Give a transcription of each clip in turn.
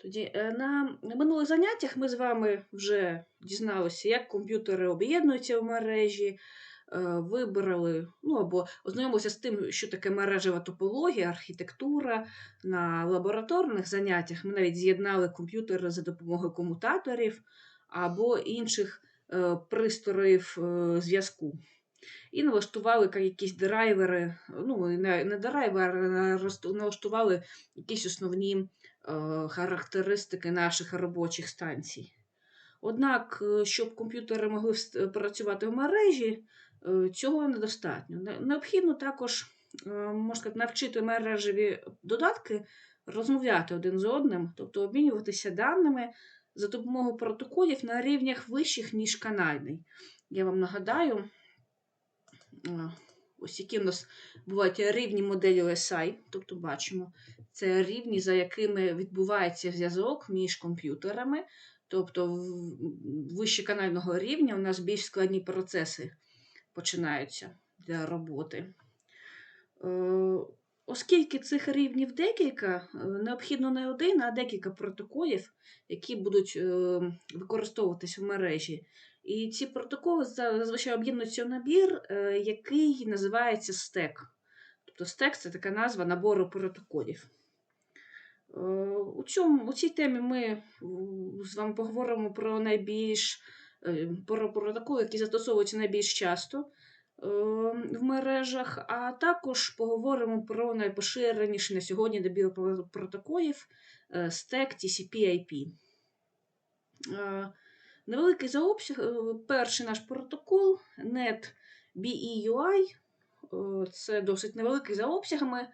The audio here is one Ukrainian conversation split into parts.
Тоді е, на минулих заняттях ми з вами вже дізналися, як комп'ютери об'єднуються в мережі, е, вибрали, ну або ознайомилися з тим, що таке мережева топологія, архітектура. На лабораторних заняттях ми навіть з'єднали комп'ютери за допомогою комутаторів або інших е, пристроїв зв'язку. І налаштували якісь драйвери, ну, не, драйвери, а налаштували якісь основні характеристики наших робочих станцій. Однак, е, щоб комп'ютери могли працювати в мережі, е, цього недостатньо. Необхідно також е, можна сказати, навчити мережеві додатки розмовляти один з одним, тобто обмінюватися даними за допомогою протоколів на рівнях вищих, ніж канальний. Я вам нагадаю, е, ось які в нас бувають рівні моделі OSI, тобто бачимо, це рівні, за якими відбувається зв'язок між комп'ютерами. Тобто вище канального рівня у нас більш складні процеси починаються для роботи. Е, Оскільки цих рівнів декілька, е, необхідно не один, а декілька протоколів, які будуть е, використовуватись в мережі. І ці протоколи зазвичай об'єднуються в набір, е, який називається стек. Тобто стек це така назва набору протоколів. Е, У, цьому, у цій темі ми з вами поговоримо про найбільш е, про протоколи, які застосовуються найбільш часто в мережах, а також поговоримо про найпоширеніший на сьогодні набір протоколів е, Stack TCP/IP. Невеликий за обсяг, е, перший наш протокол NET BEUI. Е, Це досить невеликий за обсягами е,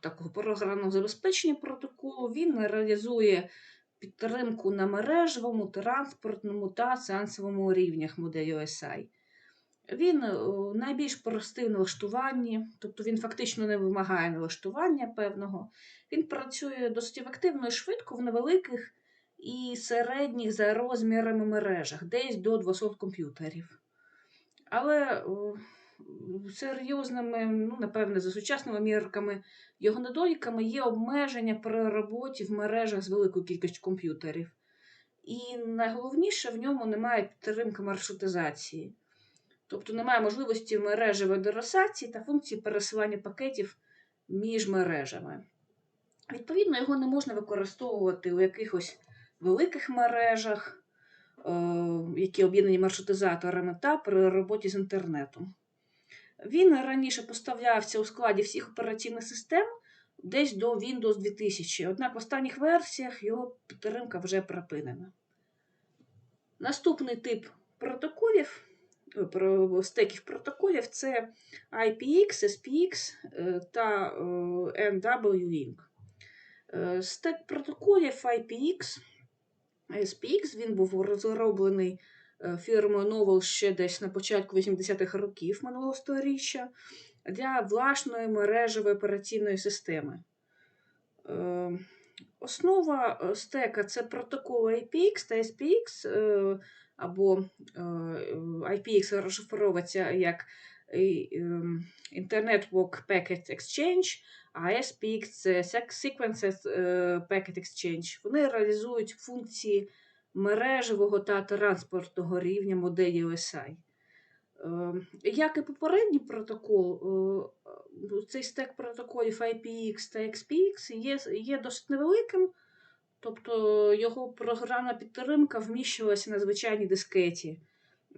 такого програмного забезпечення протоколу. Він реалізує підтримку на мережевому, транспортному та сеансовому рівнях моделі OSI. Він найбільш простий в налаштуванні, тобто він фактично не вимагає налаштування певного. Він працює досить ефективно і швидко в невеликих і середніх за розмірами мережах, десь до 200 комп'ютерів. Але серйозними, ну, напевне, за сучасними мірками, його недоліками є обмеження при роботі в мережах з великою кількістю комп'ютерів. І найголовніше в ньому немає підтримки маршрутизації. Тобто немає можливості мережевої адресації та функції пересилання пакетів між мережами. Відповідно, його не можна використовувати у якихось великих мережах, е, які об'єднані маршрутизаторами, та при роботі з інтернетом. Він раніше поставлявся у складі всіх операційних систем десь до Windows 2000, однак в останніх версіях його підтримка вже припинена. Наступний тип протоколів, е, стеків протоколів це IPX, SPX е, та NW-Link. Стек протоколів IPX, SPX, він був розроблений е, фірмою Novell ще десь на початку 80-х років минулого сторіччя для власної мережевої операційної системи. Е, Основа е, стека це протоколи IPX та SPX, або IPX розшифровується як Internet Walk Packet Exchange, а SPX Sequences е, Packet Exchange. Вони реалізують функції мережевого та транспортного рівня моделі OSI. Е, Як і попередній протокол, е, цей стек протоколів IPX та XPX є, є досить невеликим, тобто його програмна підтримка вміщувалася на звичайній дискеті.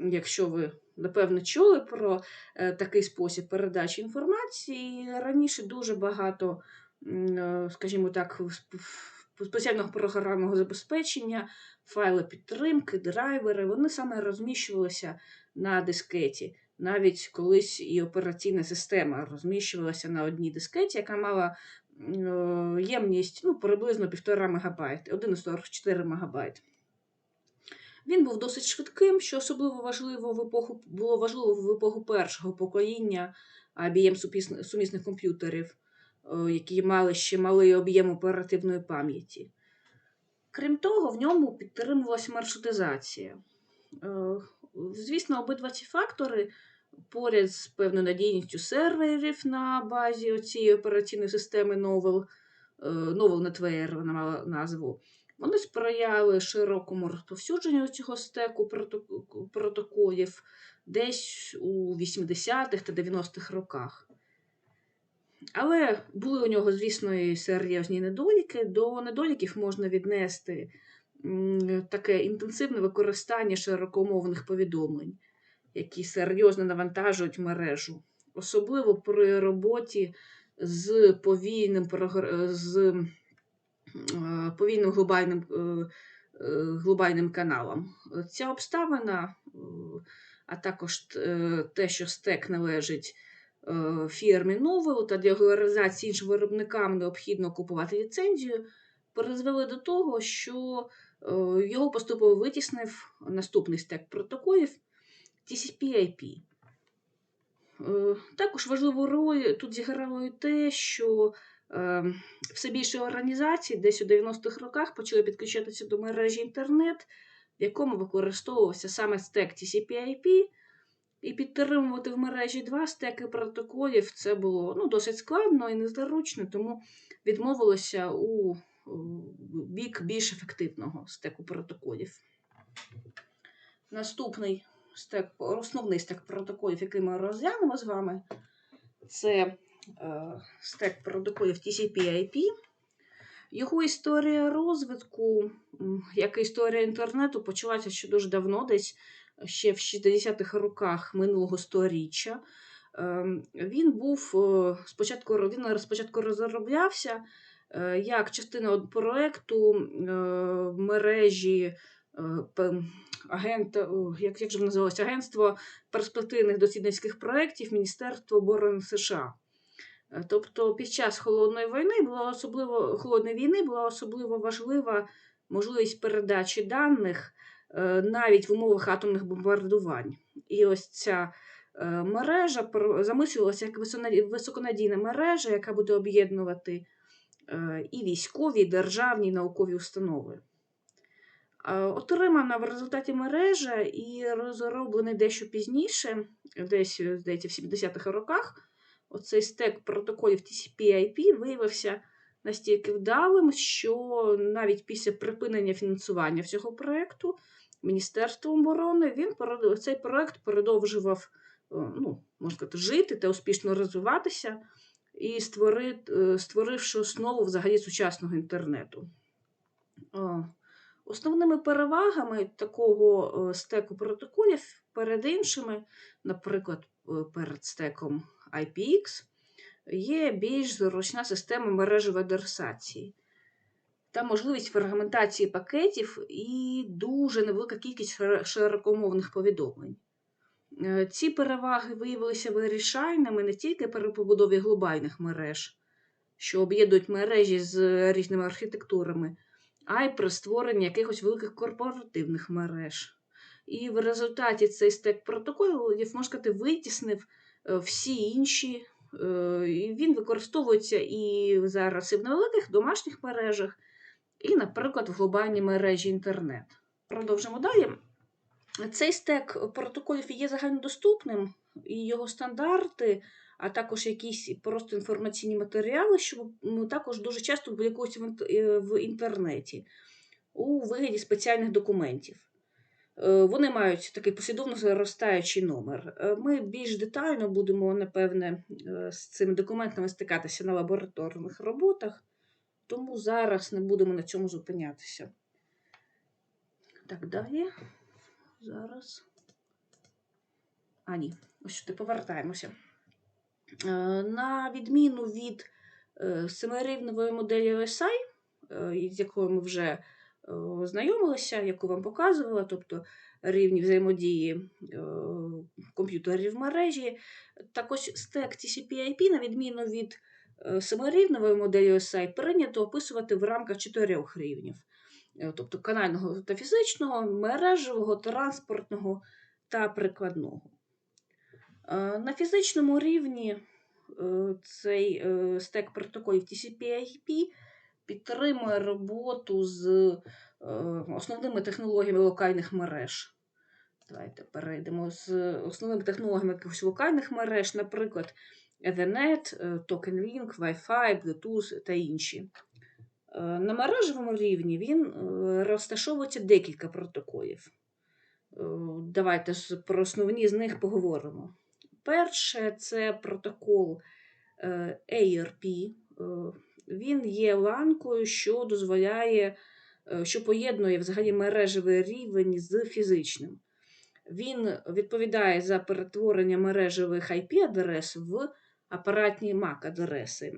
Якщо ви, напевно, чули про е, такий спосіб передачі інформації, раніше дуже багато, е, скажімо так, спеціального програмного забезпечення, файли підтримки, драйвери, вони саме розміщувалися на дискеті. Навіть колись і операційна система розміщувалася на одній дискеті, яка мала е, ємність ну, приблизно 1,5 МБ, 1,44 МБ. Він був досить швидким, що особливо важливо в епоху, було важливо в епоху першого покоління IBM сумісних комп'ютерів, е, які мали ще малий об'єм оперативної пам'яті. Крім того, в ньому підтримувалася маршрутизація. Е, Звісно, обидва ці фактори поряд з певною надійністю серверів на базі цієї операційної системи Novell е, Novel Netwear вона мала назву, вони сприяли широкому розповсюдженню цього стеку протоколів десь у 80-х та 90-х роках. Але були у нього, звісно, і серйозні недоліки. До недоліків можна віднести таке інтенсивне використання широкомовних повідомлень, які серйозно навантажують мережу, особливо при роботі з повільним, з повільним глобальним, е, е, глобальним каналом. Ця обставина, е, а також е, те, що стек належить е, фірмі Новел та для реалізації іншим виробникам необхідно купувати ліцензію, призвели до того, що е, його поступово витіснив наступний стек протоколів TCP/IP. Е, Також важливу роль тут зіграло і те, що е, все більше організацій десь у 90-х роках почали підключатися до мережі інтернет, в якому використовувався саме стек TCP/IP, і підтримувати в мережі два стеки протоколів це було ну, досить складно і незручно, тому відмовилося у бік більш ефективного стеку протоколів. Наступний стек, основний стек протоколів, який ми розглянемо з вами, це е, стек протоколів TCP/IP. Його історія розвитку, як і історія інтернету, почалася ще дуже давно, десь ще в 60-х роках минулого сторіччя. Ем, Він був е, спочатку він спочатку розроблявся е, як частина е, мережі е, агента, як, як же називалося, Агентство перспективних дослідницьких проєктів Міністерства оборони США. Е, Тобто під час холодної війни була особливо холодної війни була особливо важлива можливість передачі даних е, навіть в умовах атомних бомбардувань. І ось ця е, мережа замислювалася як високонадійна мережа, яка буде об'єднувати і військові, і державні і наукові установи. Отримана в результаті мережа і розроблений дещо пізніше, десь, здається, в 70-х роках, оцей стек протоколів TCP/IP виявився настільки вдалим, що навіть після припинення фінансування цього проєкту Міністерством оборони він цей проєкт продовжував е, ну, можна сказати, жити та успішно розвиватися і створити, е, створивши основу взагалі сучасного інтернету. Основними перевагами такого е, стеку протоколів перед іншими, наприклад, е, перед стеком IPX, є більш зручна система мережевої адресації та можливість фрагментації пакетів і дуже невелика кількість широкомовних повідомлень. Е, Ці переваги виявилися вирішальними не тільки при побудові глобальних мереж, що об'єднують мережі з різними архітектурами, а й при створенні якихось великих корпоративних мереж. І в результаті цей стек протоколів, можна сказати, витіснив всі інші, е, він використовується і зараз і в невеликих домашніх мережах, і, наприклад, в глобальній мережі інтернет. Продовжимо далі. Цей стек протоколів є загальнодоступним, і його стандарти, а також якісь просто інформаційні матеріали, що також дуже часто публікуються е, в інтернеті у вигляді спеціальних документів. Е, Вони мають такий послідовно зростаючий номер. Е, Ми більш детально будемо, напевне, е, з цими документами стикатися на лабораторних роботах, тому зараз не будемо на цьому зупинятися. Так, далі. Зараз. А, ні, ось сюди повертаємося. На відміну від семирівневої моделі OSI, з якою ми вже е, знайомилися, яку вам показувала, тобто рівні взаємодії е, комп'ютерів в мережі, так ось стек TCP/IP, на відміну від е, семирівневої моделі OSI, прийнято описувати в рамках чотирьох рівнів. Тобто канального та фізичного, мережевого, транспортного та прикладного. На фізичному рівні цей стек протоколів TCP/IP підтримує роботу з е, основними технологіями локальних мереж. Давайте перейдемо з основними технологіями якихось локальних мереж, наприклад, Ethernet, е, Token Wi-Fi, Bluetooth та інші. Е, На мережевому рівні він е, розташовується декілька протоколів. Е, Давайте про основні з них поговоримо. Перше це протокол е, ARP. Е, Він є ланкою, що дозволяє, е, що поєднує взагалі мережевий рівень з фізичним. Він відповідає за перетворення мережевих IP-адрес в апаратні MAC-адреси.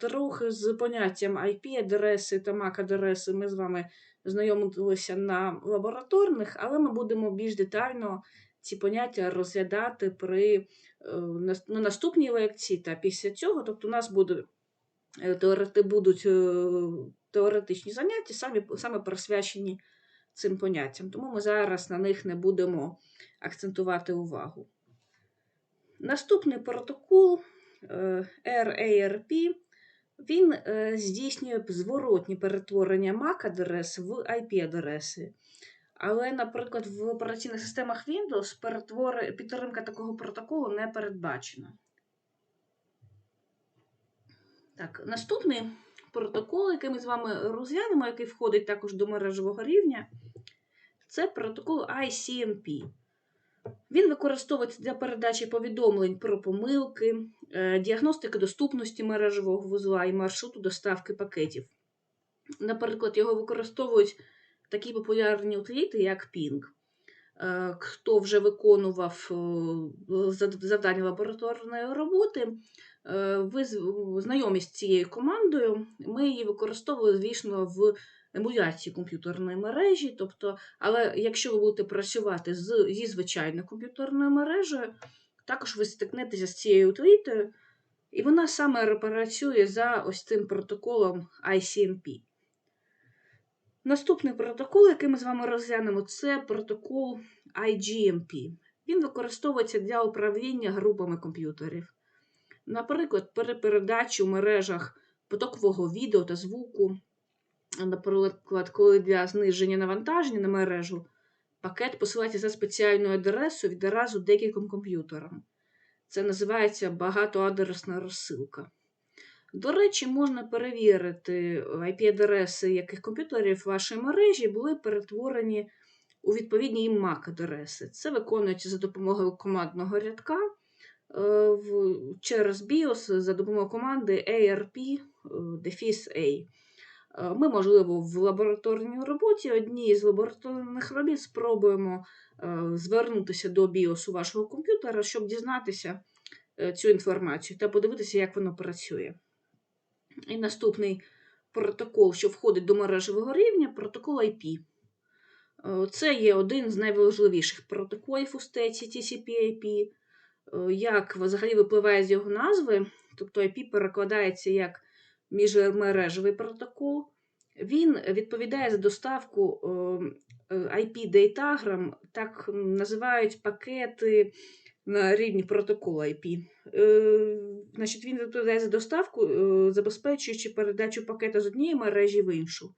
Трохи з поняттям IP-адреси та MAC-адреси ми з вами знайомилися на лабораторних, але ми будемо більш детально ці поняття розглядати при е, на наступній лекції та після цього. Тобто, у нас буде, е, будуть е, теоретичні заняття, самі, саме присвячені цим поняттям. Тому ми зараз на них не будемо акцентувати увагу. Наступний протокол е, RARP, він е, здійснює зворотні перетворення MAC-адрес в IP-адреси. Але, наприклад, в операційних системах Windows підтримка такого протоколу не передбачена. Так, наступний протокол, який ми з вами розглянемо, який входить також до мережевого рівня, це протокол ICMP. Він використовується для передачі повідомлень про помилки, е, діагностики доступності мережевого вузла і маршруту доставки пакетів. Наприклад, його використовують такі популярні утиліти, як Ping. Е, Хто вже виконував е, завдання лабораторної роботи, ви знайомі з цією командою. Ми її використовуємо, звісно, в емуляції комп'ютерної мережі. Тобто, але якщо ви будете працювати з, зі звичайною комп'ютерною мережею, також ви стикнетеся з цією утилітою, і вона саме працює за ось цим протоколом ICMP. Наступний протокол, який ми з вами розглянемо, це протокол IGMP. Він використовується для управління групами комп'ютерів. Наприклад, при передачі у мережах потокового відео та звуку, наприклад, коли для зниження навантаження на мережу пакет посилається за спеціальною адресою відразу декільком комп'ютерам. Це називається багатоадресна розсилка. До речі, можна перевірити IP-адреси, яких комп'ютерів в вашій мережі були перетворені у відповідні MAC-адреси. Це виконується за допомогою командного рядка в, через BIOS за допомогою команди ARP е, A. Е, Ми, можливо, в лабораторній роботі одній з лабораторних робіт спробуємо е, звернутися до BIOS вашого комп'ютера, щоб дізнатися е, цю інформацію та подивитися, як воно працює. І наступний протокол, що входить до мережевого рівня, протокол IP. Е, Це є один з найважливіших протоколів у стеці TCP/IP. Е, Як взагалі випливає з його назви, тобто IP перекладається як міжмережевий протокол. Він відповідає за доставку е, IP-дейтаграм, так називають пакети на рівні протоколу IP. Е, Значить, він відповідає за доставку, е, забезпечуючи передачу пакета з однієї мережі в іншу.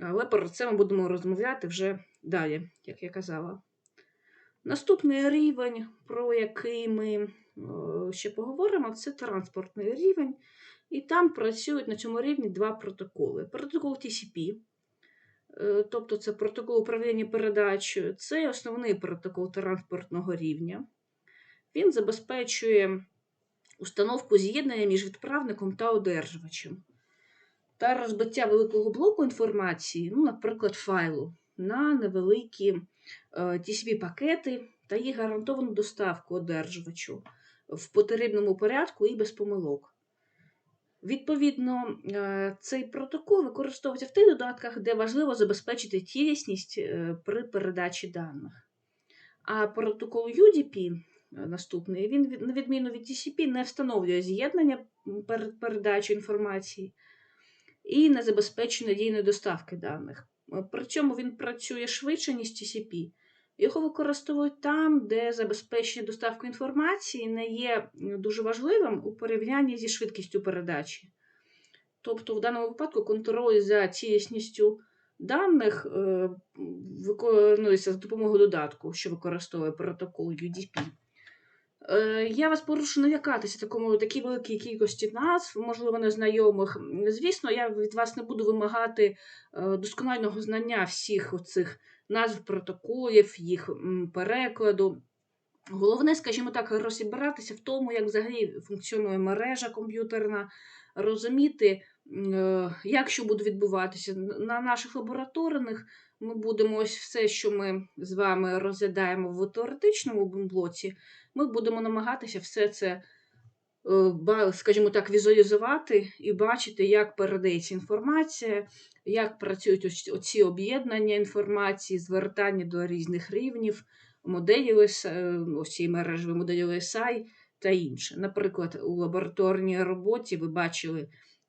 Але про це ми будемо розмовляти вже далі, як я казала. Наступний рівень, про який ми е, ще поговоримо, це транспортний рівень. І там працюють на цьому рівні два протоколи. Протокол TCP, е, тобто це протокол управління передачею, це основний протокол транспортного рівня. Він забезпечує установку з'єднання між відправником та одержувачем та розбиття великого блоку інформації, ну, наприклад, файлу, на невеликі TCP-пакети та їх гарантовану доставку одержувачу в потрібному порядку і без помилок. Відповідно, е, цей протокол використовується в тих додатках, де важливо забезпечити цілісність е, при передачі даних. А протокол UDP е, наступний, він, на відміну від TCP, не встановлює з'єднання перед передачею інформації і не забезпечує надійної доставки даних. Е, Причому він працює швидше, ніж TCP. Його використовують там, де забезпечення доставки інформації не є дуже важливим у порівнянні зі швидкістю передачі. Тобто, в даному випадку контроль за цілісністю даних е, виконується за допомогою додатку, що використовує протокол UDP. Е, я вас прошу не лякатися такому такій великій кількості назв, можливо, незнайомих. Звісно, я від вас не буду вимагати е, досконального знання всіх оцих назв протоколів, їх перекладу. Головне, скажімо так, розібратися в тому, як взагалі функціонує мережа комп'ютерна, розуміти, е, як що буде відбуватися. На наших лабораторних ми будемо ось все, що ми з вами розглядаємо в теоретичному блоці, ми будемо намагатися все це, е, скажімо так, візуалізувати і бачити, як передається інформація, як працюють оці об'єднання інформації, звертання до різних рівнів, моделі ОС, е, мережевої моделі OSI та інше. Наприклад, у лабораторній роботі ви бачили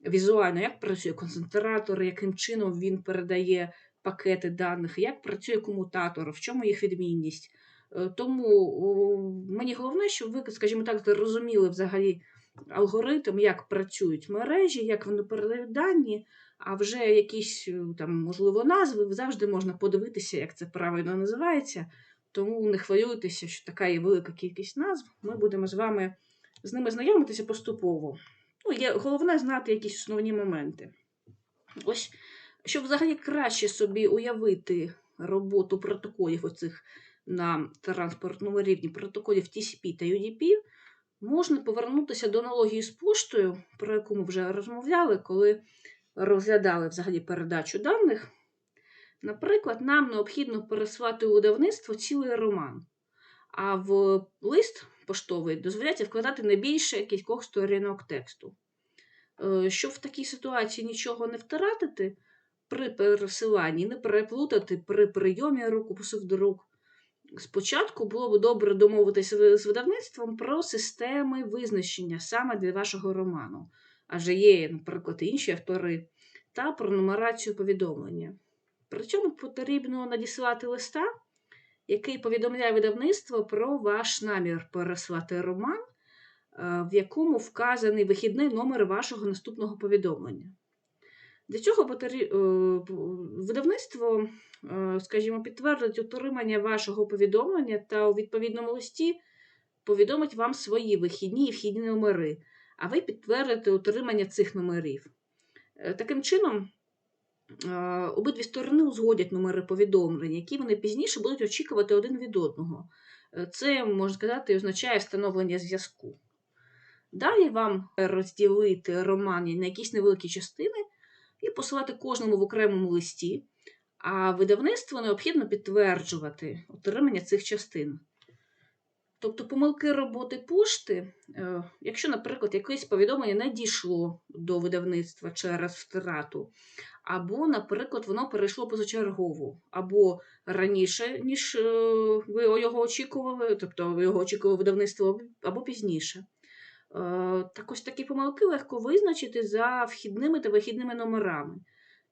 візуально, як працює концентратор, яким чином він передає пакети даних, як працює комутатор, в чому їх відмінність. Е, Тому мені головне, щоб ви, скажімо так, зрозуміли взагалі алгоритм, як працюють мережі, як вони передають дані, а вже якісь е, там, можливо, назви завжди можна подивитися, як це правильно називається. Тому не хвилюйтеся, що така є велика кількість назв. Ми будемо з вами з ними знайомитися поступово. Ну, є головне знати якісь основні моменти. Ось, щоб взагалі краще собі уявити роботу протоколів оцих на транспортному рівні протоколів TCP та UDP, можна повернутися до аналогії з поштою, про яку ми вже розмовляли, коли розглядали взагалі передачу даних. Наприклад, нам необхідно переслати у видавництво цілий роман, а в лист поштовий дозволяється вкладати не більше кількох сторінок тексту. Е, Щоб в такій ситуації нічого не втратити при пересиланні, не переплутати при прийомі рукопису в друк, спочатку було б добре домовитися з видавництвом про системи визначення саме для вашого роману. Адже є, наприклад, інші автори, та про нумерацію повідомлення. При цьому потрібно надіслати листа, який повідомляє видавництво про ваш намір переслати роман, е, в якому вказаний вихідний номер вашого наступного повідомлення. Для цього е, видавництво, е, скажімо, підтвердить отримання вашого повідомлення та у відповідному листі повідомить вам свої вихідні і вхідні номери, а ви підтвердите отримання цих номерів. Е, Таким чином, обидві сторони узгодять номери повідомлень, які вони пізніше будуть очікувати один від одного. Це, можна сказати, означає встановлення зв'язку. Далі вам розділити роман на якісь невеликі частини і посилати кожному в окремому листі, а видавництво необхідно підтверджувати отримання цих частин. Тобто помилки роботи пошти, е, якщо, наприклад, якесь повідомлення не дійшло до видавництва через втрату, або, наприклад, воно перейшло позачергово, або раніше, ніж е, ви його очікували, тобто ви його очікували видавництво, або пізніше. Е, ось такі помилки легко визначити за вхідними та вихідними номерами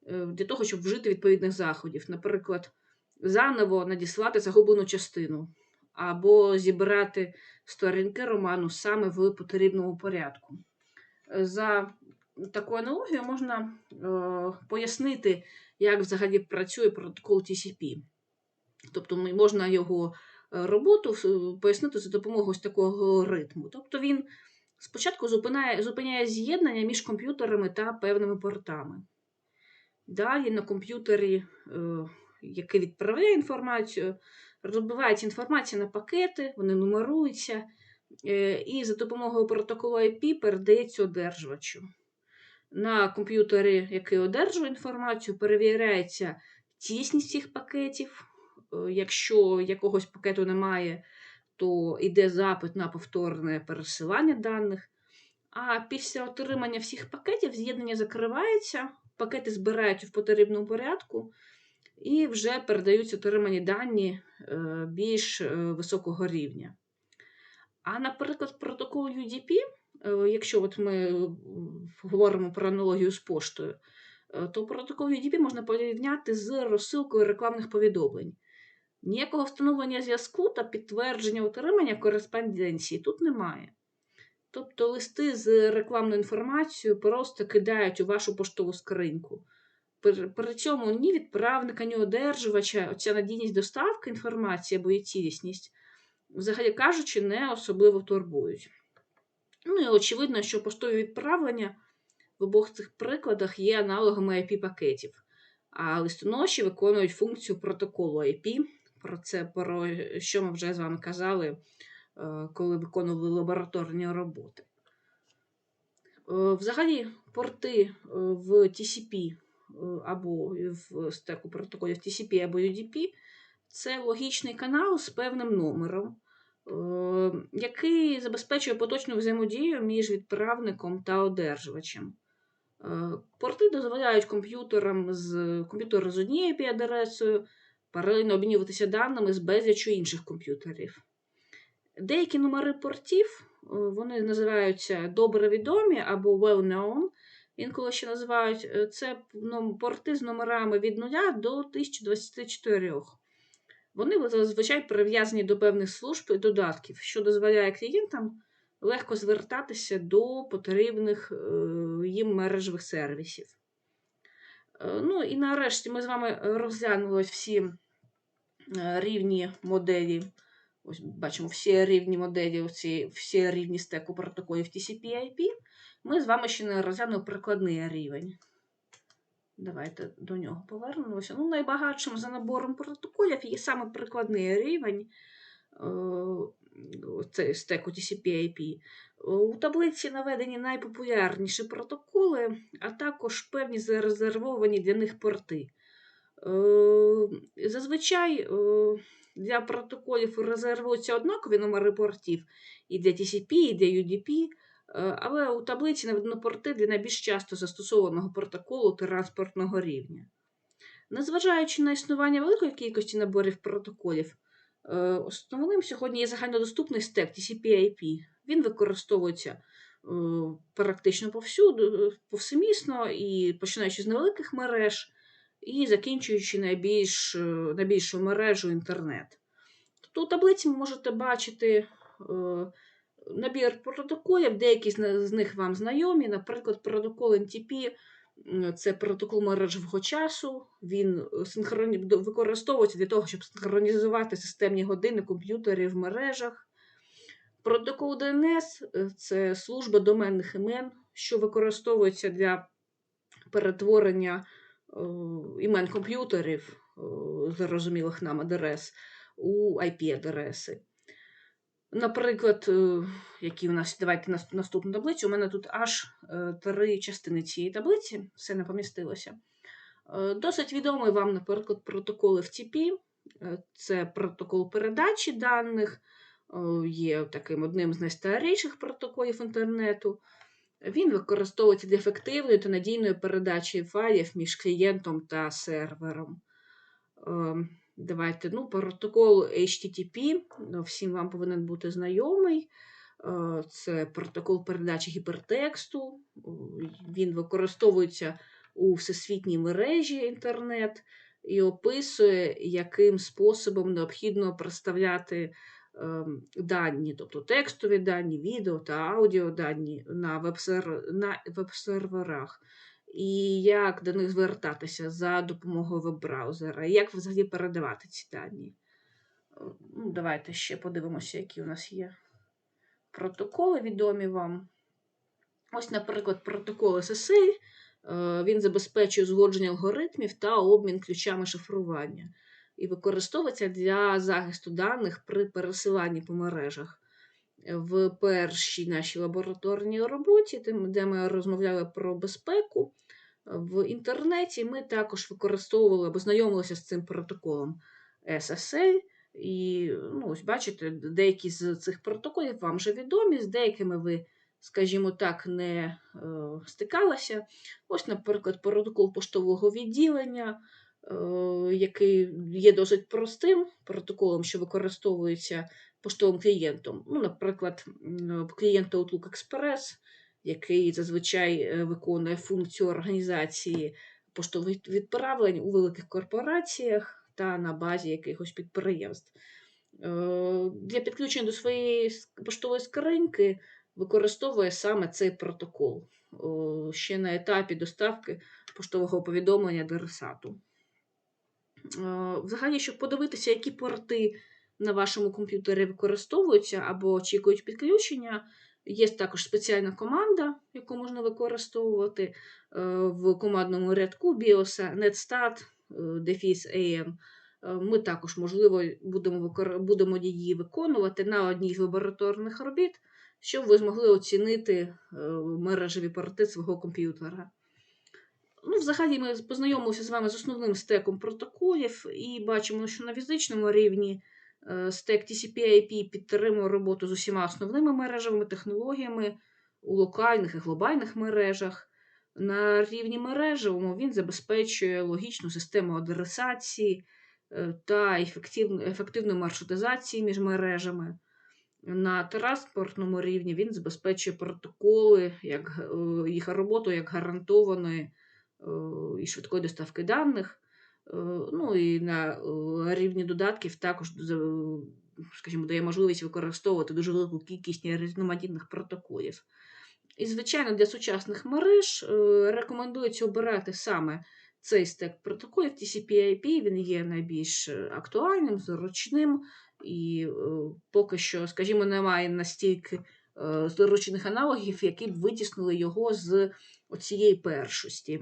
е, для того, щоб вжити відповідних заходів. Наприклад, заново надіслати загублену частину, або зібрати сторінки роману саме в потрібному порядку. За такою аналогією можна е, пояснити, як взагалі працює протокол TCP. Тобто можна його роботу пояснити за допомогою ось такого алгоритму. Тобто він спочатку зупиняє, зупиняє з'єднання між комп'ютерами та певними портами. Далі на комп'ютері, е, який відправляє інформацію, розбивається інформація на пакети, вони нумеруються, е, і за допомогою протоколу IP передається одержувачу. На комп'ютері, який одержує інформацію, перевіряється тісність цих пакетів. Е, Якщо якогось пакету немає, то йде запит на повторне пересилання даних. А після отримання всіх пакетів з'єднання закривається, пакети збираються в потрібному порядку і вже передаються отримані дані е, більш е, високого рівня. А, наприклад, протокол UDP, е, якщо от ми говоримо про аналогію з поштою, то протокол UDP можна порівняти з розсилкою рекламних повідомлень. Ніякого встановлення зв'язку та підтвердження отримання кореспонденції тут немає. Тобто листи з рекламною інформацією просто кидають у вашу поштову скриньку. При, цьому ні відправника, ні одержувача, оця надійність доставки інформації або її цілісність взагалі кажучи, не особливо турбують. Ну і очевидно, що поштові відправлення в обох цих прикладах є аналогами IP-пакетів, а листоноші виконують функцію протоколу IP. Про це про що ми вже з вами казали, е, коли виконували лабораторні роботи. Е, Взагалі, порти е, в TCP е, або в стеку протоколів TCP або UDP це логічний канал з певним номером, е, який забезпечує поточну взаємодію між відправником та одержувачем. Е, Порти дозволяють комп'ютерам з комп'ютера з однією IP-адресою паралельно обмінюватися даними з безліччю інших комп'ютерів. Деякі номери портів е, вони називаються добре відомі або well-known, інколи ще називають е, це порти з номерами від 0 до 1024. Вони зазвичай прив'язані до певних служб і додатків, що дозволяє клієнтам легко звертатися до потрібних е, їм мережевих сервісів. Ну і нарешті ми з вами розглянули всі рівні моделі. Ось бачимо всі рівні моделі, всі рівні стеку протоколів TCP/IP. Ми з вами ще не розглянули прикладний рівень. Давайте до нього повернемося. Ну, найбагатшим за набором протоколів є саме прикладний рівень е, цей стеку TCP/IP. У таблиці наведені найпопулярніші протоколи, а також певні зарезервовані для них порти. Е, Зазвичай е, для протоколів резервуються однакові номери портів і для TCP, і для UDP, е, але у таблиці наведено порти для найбільш часто застосованого протоколу транспортного рівня. Незважаючи на існування великої кількості наборів протоколів, основним сьогодні є загальнодоступний стек TCP/IP. Він використовується практично повсюду, повсемісно і починаючи з невеликих мереж і закінчуючи найбільш, е, найбільшу мережу інтернет. Тобто у таблиці ви можете бачити е, набір протоколів, деякі з них вам знайомі, наприклад, протокол NTP це протокол мережевого часу. Він використовується для того, щоб синхронізувати системні години комп'ютерів в мережах. Протокол DNS це служба доменних імен, що використовується для перетворення імен комп'ютерів, зрозумілих нам адрес, у IP-адреси. Наприклад, які у нас, давайте наступну таблицю, у мене тут аж три частини цієї таблиці, все не помістилося. Досить відомий вам, наприклад, протокол FTP, це протокол передачі даних, є таким одним з найстаріших протоколів інтернету. Він використовується для ефективної та надійної передачі файлів між клієнтом та сервером. Давайте, ну, протокол HTTP, всім вам повинен бути знайомий. Це протокол передачі гіпертексту. Він використовується у всесвітній мережі інтернет і описує, яким способом необхідно представляти дані, тобто текстові дані, відео та аудіодані на веб-серверах, і як до них звертатися за допомогою веб-браузера, як взагалі передавати ці дані. Ну, Давайте ще подивимося, які у нас є протоколи відомі вам. Ось, наприклад, протокол SSL. Він забезпечує згодження алгоритмів та обмін ключами шифрування і використовується для захисту даних при пересиланні по мережах. В першій нашій лабораторній роботі, де ми розмовляли про безпеку, в інтернеті ми також використовували або знайомилися з цим протоколом SSL. І, ну, ось бачите, деякі з цих протоколів вам вже відомі, з деякими ви, скажімо так, не е, стикалися. Ось, наприклад, протокол поштового відділення, який є досить простим протоколом, що використовується поштовим клієнтом. Ну, Наприклад, клієнт Outlook Express, який зазвичай виконує функцію організації поштових відправлень у великих корпораціях та на базі якихось підприємств. Для підключення до своєї поштової скриньки використовує саме цей протокол ще на етапі доставки поштового повідомлення адресату. Взагалі, щоб подивитися, які порти на вашому комп'ютері використовуються або очікують підключення. Є також спеціальна команда, яку можна використовувати е, в командному рядку BIOS netstat е, defis am. Е, Ми також, можливо, будемо, будемо її виконувати на одній з лабораторних робіт, щоб ви змогли оцінити е, мережеві порти свого комп'ютера. Ну, взагалі, ми познайомилися з вами з основним стеком протоколів і бачимо, що на фізичному рівні е, стек TCP/IP підтримує роботу з усіма основними мережевими технологіями у локальних і глобальних мережах. На рівні мережевому він забезпечує логічну систему адресації е, та ефективну, маршрутизацію між мережами. На транспортному рівні він забезпечує протоколи, як, е, їх роботу як гарантованої і швидкої доставки даних. Е, Ну і на е, рівні додатків також скажімо, дає можливість використовувати дуже велику кількість різноманітних протоколів. І, звичайно, для сучасних мереж е, рекомендується обирати саме цей стек протоколів TCP/IP, він є найбільш актуальним, зручним, і поки що, скажімо, немає настільки зручних аналогів, які б витіснили його з цієї першості.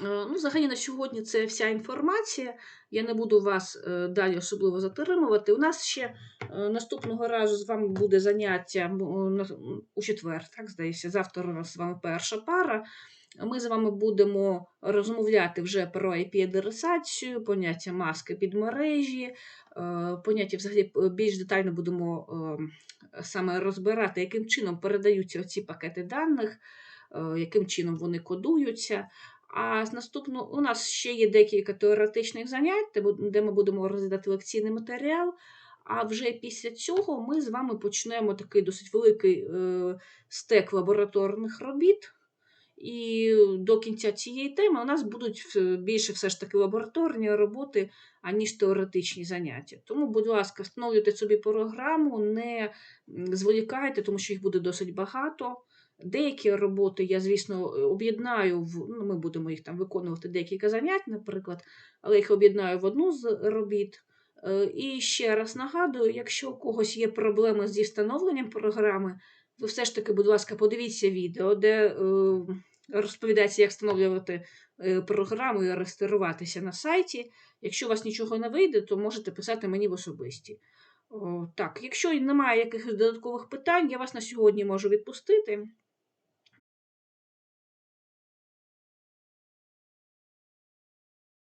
Е, Ну, взагалі на сьогодні це вся інформація. Я не буду вас е, далі особливо затримувати. У нас ще е, наступного разу з вами буде заняття у четвер, так здається. Завтра у нас з вами перша пара. Ми з вами будемо розмовляти вже про IP-адресацію, поняття маски під мережі, поняття взагалі більш детально будемо саме розбирати, яким чином передаються ці пакети даних, яким чином вони кодуються. А з наступного у нас ще є декілька теоретичних занять, де ми будемо розглядати лекційний матеріал. А вже після цього ми з вами почнемо такий досить великий е, стек лабораторних робіт. І до кінця цієї теми у нас будуть більше все ж таки лабораторні роботи, аніж теоретичні заняття. Тому, будь ласка, встановлюйте собі програму, не зволікайте, тому що їх буде досить багато. Деякі роботи я, звісно, об'єднаю в ну, ми будемо їх там виконувати декілька занять, наприклад, але їх об'єднаю в одну з робіт. Е, І ще раз нагадую, якщо у когось є проблеми зі встановленням програми, ви все ж таки, будь ласка, подивіться відео, де е, розповідається, як встановлювати е, програму і реєструватися на сайті. Якщо у вас нічого не вийде, то можете писати мені в особисті. Так, якщо немає якихось додаткових питань, я вас на сьогодні можу відпустити.